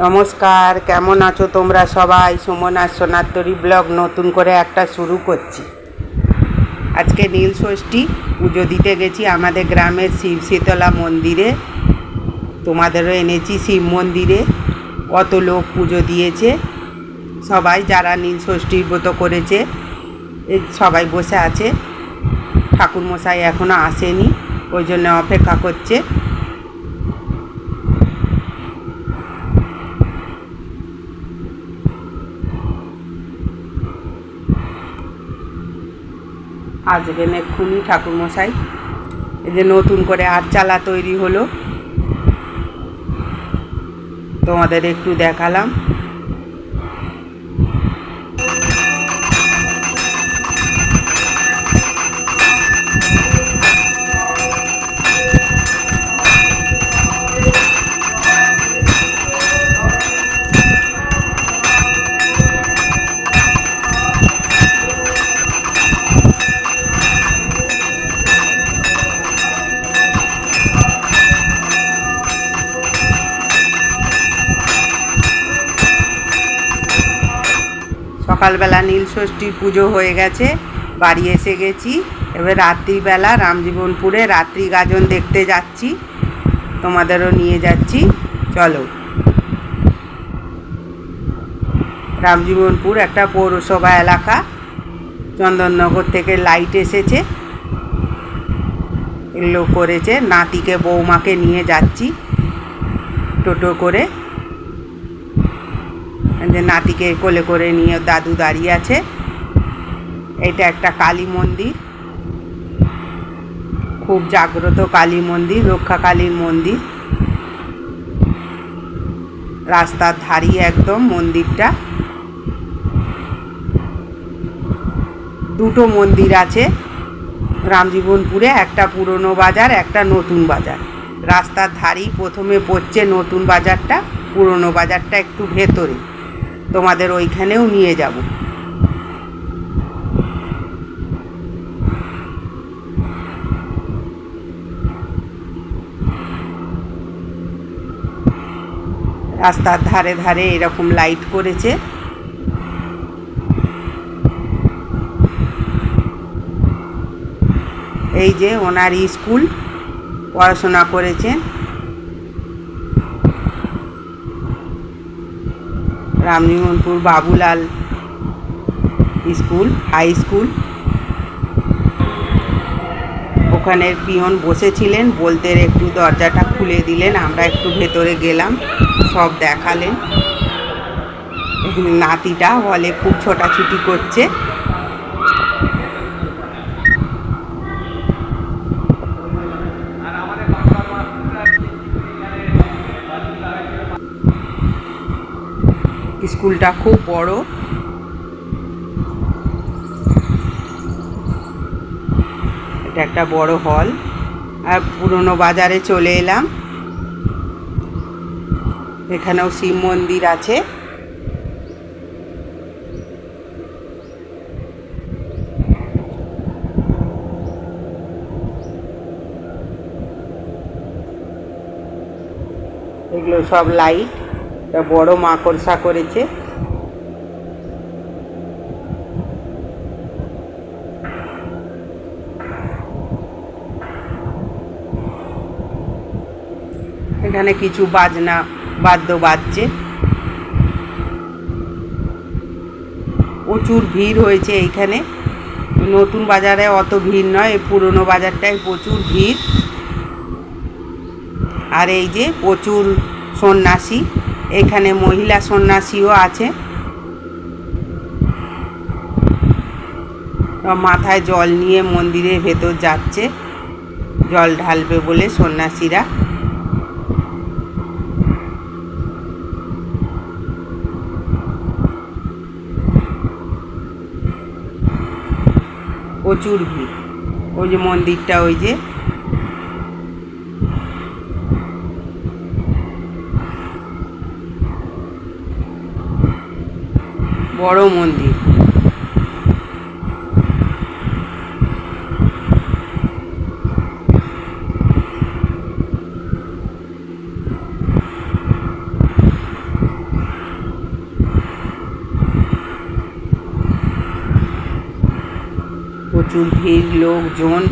নমস্কার, কেমন আছো তোমরা সবাই? সুমন আর সোনাত্তরী ব্লগ নতুন করে একটা শুরু করছি। আজকে নীল ষষ্ঠী, পুজো দিতে গেছি আমাদের গ্রামের শিব শীতলা মন্দিরে। তোমাদেরও এনেছি শিব মন্দিরে। কত লোক পুজো দিয়েছে। সবাই যারা নীল ষষ্ঠীর ব্রত করেছে সবাই বসে আছে। ঠাকুরমশাই এখনও আসেনি, ওই জন্য অপেক্ষা করছে। আসবেন এক্ষুনি ঠাকুরমশাই। এই যে নতুন করে আটচালা তৈরি হলো। তোমাদের একটু দেখালাম। সকালবেলা নীল ষষ্ঠীর পুজো হয়ে গেছে, বাড়ি এসে গেছি। এবার রাত্রিবেলা রামজীবনপুরে রাত্রি গাজন দেখতে যাচ্ছি, তোমাদেরও নিয়ে যাচ্ছি। চলো। রামজীবনপুর একটা পৌরসভা এলাকা, চন্দননগর থেকে লাইট এসেছে। এগুলো করেছে, নাতিকে বৌমাকে নিয়ে যাচ্ছি, টোটো করে। যে নাতিকে কোলে করে নিয়ে দাদু দাঁড়িয়ে আছে। এটা একটা কালী মন্দির। খুব জাগ্রত কালী মন্দির, রক্ষা কালীর মন্দির। রাস্তার ধারি একদম মন্দিরটা। দুটো মন্দির আছে, রামজীবনপুরে, একটা পুরনো বাজার, একটা নতুন বাজার। রাস্তার ধারেই প্রথমে পড়ছে নতুন বাজারটা, পুরনো বাজারটা একটু ভেতরে। তোমাদের ওইখানেও নিয়ে যাব। রাস্তার ধারে ধারে এরকম লাইট করেছে। এই যে ওনার স্কুল পড়াশোনা করেছেন। Ramjibanpur Babulal school, high school. ওখানে পিয়ন বসেছিলেন, বলতে একটু দরজাটা খুলে দিলেন, আমরা একটু ভেতরে গেলাম, সব দেখালেন। নাতিটা হলে খুব ছোটাছুটি করছে। স্কুলটা খুব বড়। এটা একটা বড় হল। আর পুরনো বাজারে চলে এলাম। এখানেও শিব মন্দির আছে। এগুলো সব লাইট বড় মাকড়সা করেছে। এখানে কিছু বাজনা, বাদ্য বাজছে। প্রচুর ভিড় হয়েছে এইখানে নতুন বাজারে অত ভিড় নয় পুরনো বাজারটায় প্রচুর ভিড়। আর এই যে প্রচুর সন্ন্যাসী। এখানে মহিলা সন্ন্যাসীও আছে। মাথায় জল নিয়ে মন্দিরের ভেতর যাচ্ছে। জল ঢালবে বলে সন্ন্যাসীরা। প্রচুর ভিড়। ওই যে মন্দিরটা, ওই যে বড় মন্দির। প্রচুর ভিড়, লোকজন।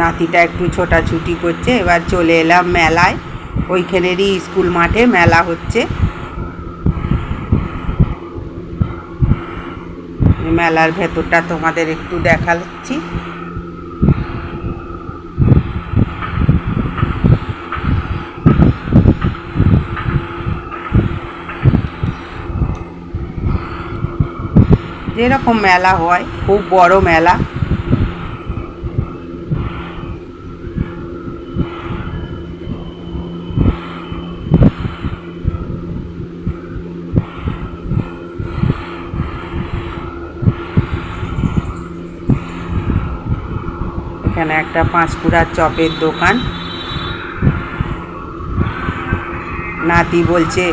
নাতিটা একটু ছোটাছুটি করছে, এবার চলে এলাম মেলায়। ওইখানেরই স্কুল মাঠে মেলা হচ্ছে। মেলার ভেতরটা তোমাদের একটু দেখাচ্ছি। যেরকম মেলা হয় খুব বড় মেলা। এখানে একটা পাঁশকুড়ার চপের দোকান। নাতি বলছে,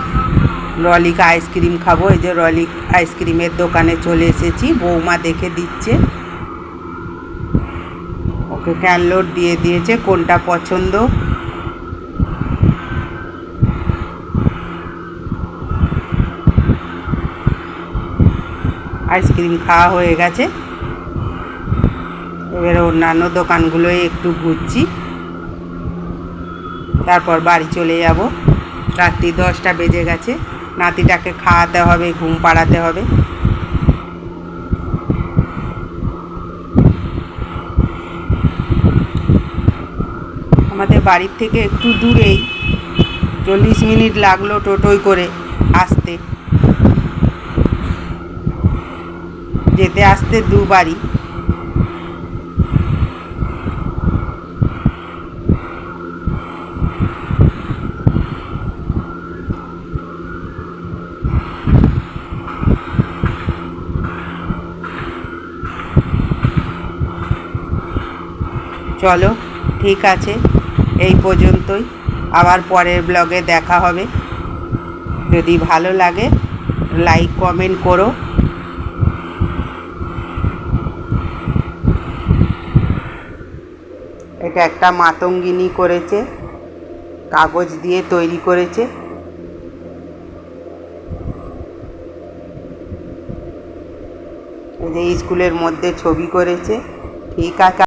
রলিক আইসক্রিম খাব। এই যে রলিক আইসক্রিমের দোকানে চলে এসেছি। বৌমা দেখে দিচ্ছে। ওকে ক্যানলোড দিয়ে দিয়েছে, কোনটা পছন্দ? আইসক্রিম খাওয়া হয়ে গেছে। এবারে অন্যান্য দোকানগুলোয় একটু ঘুরছি। তারপর বাড়ি চলে যাব। রাত্রি দশটা বেজে গেছে। নাতিটাকে খাওয়াতে হবে, ঘুম পাড়াতে হবে। আমাদের বাড়ির থেকে একটু দূরেই চল্লিশ মিনিট লাগল টোটোয় করে আসতে। যেতে আসতে দুবারই। চলো, ঠিক আছে, এই পর্যন্তই। আবার পরের ব্লগে দেখা হবে। যদি ভালো লাগে, লাইক, কমেন্ট করো। এটা একটা মাতঙ্গিনী করেছে, কাগজ দিয়ে তৈরি করেছে। যে স্কুলের মধ্যে ছবি করেছে, ঠিক আছে।